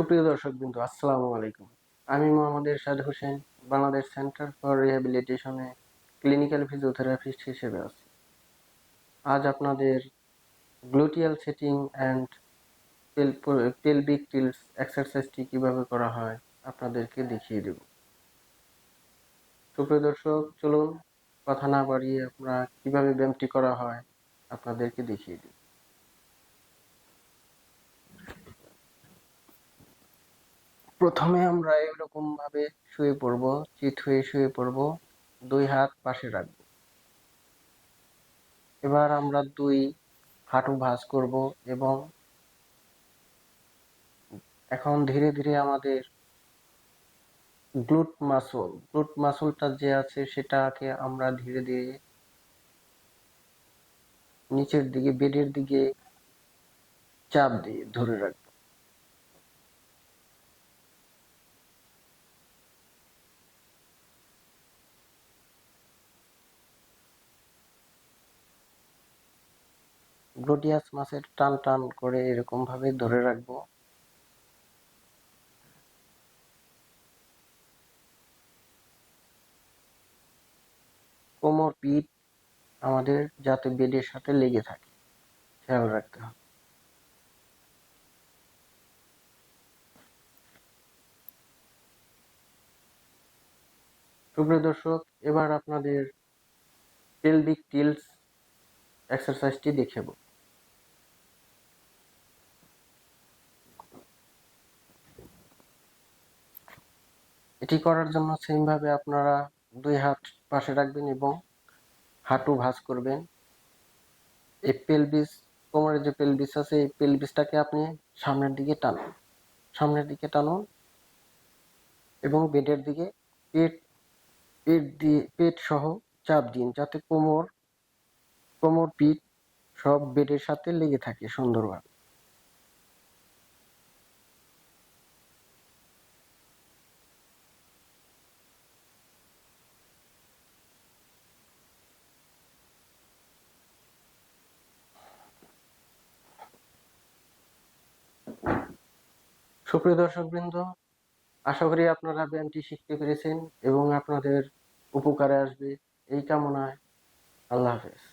সুপ্রিয় দর্শক বিন্দু আসসালামু আলাইকুম। আমি মোহাম্মদ এরশাদ হোসেন, বাংলাদেশ সেন্টার ফর রিহ্যাবিলিটেশনে ক্লিনিক্যাল ফিজিওথেরাপিস্ট হিসেবে আছি। আজ আপনাদের gluteal setting and pelvic tilts এক্সারসাইজটি কীভাবে করা হয় আপনাদেরকে দেখিয়ে দেব। সুপ্রিয় দর্শক, চলুন কথা না বাড়িয়ে আমরা কীভাবে ব্যায়ামটি করা হয় আপনাদেরকে দেখিয়ে দিই প্রথমে আমরা এরকম ভাবে শুয়ে পড়ব চিত হয়ে শুয়ে পড়ব, দুই হাত পাশে রাখব। এবার আমরা দুই হাঁটু ভাঁজ করব এবং এখন ধীরে ধীরে আমাদের গ্লুট মাসল গ্লুট মাসলটা যে আছে সেটাকে আমরা ধীরে ধীরে নিচের দিকে, বেডের দিকে চাপ দিয়ে ধরে রাখব। গ্লুটিয়াস মাসের টান টান করে এরকম ভাবে ধরে রাখব। কোমর, পিঠ আমাদের যাতে বেডের সাথে লেগে থাকে, খেয়াল রাখতে হবে। সুপ্রিয় দর্শক, এবার আপনাদের পেলভিক টিলস এক্সারসাইজটি দেখাব এটি করার জন্য সেম ভাবে আপনারা দুই হাত পাশে রাখবেন এবং হাঁটু ভাঁজ করবেন। এই পেলভিস কোমরের যে পেলভিস আছে, এই পেলভিসটাকে আপনি সামনের দিকে টানুন। সামনের দিকে টানুন এবং বেডের দিকে পেট পেট দিয়ে, পেট সহ চাপ দিন যাতে কোমর কোমর, পিঠ সব বেডের সাথে লেগে থাকে সুন্দরভাবে। সুপ্রিয় দর্শকবৃন্দ, আশা করি আপনারা ব্যায়ামটি শিখতে পেরেছেন এবং আপনাদের উপকারে আসবে। এই কামনায় আল্লাহ হাফেজ।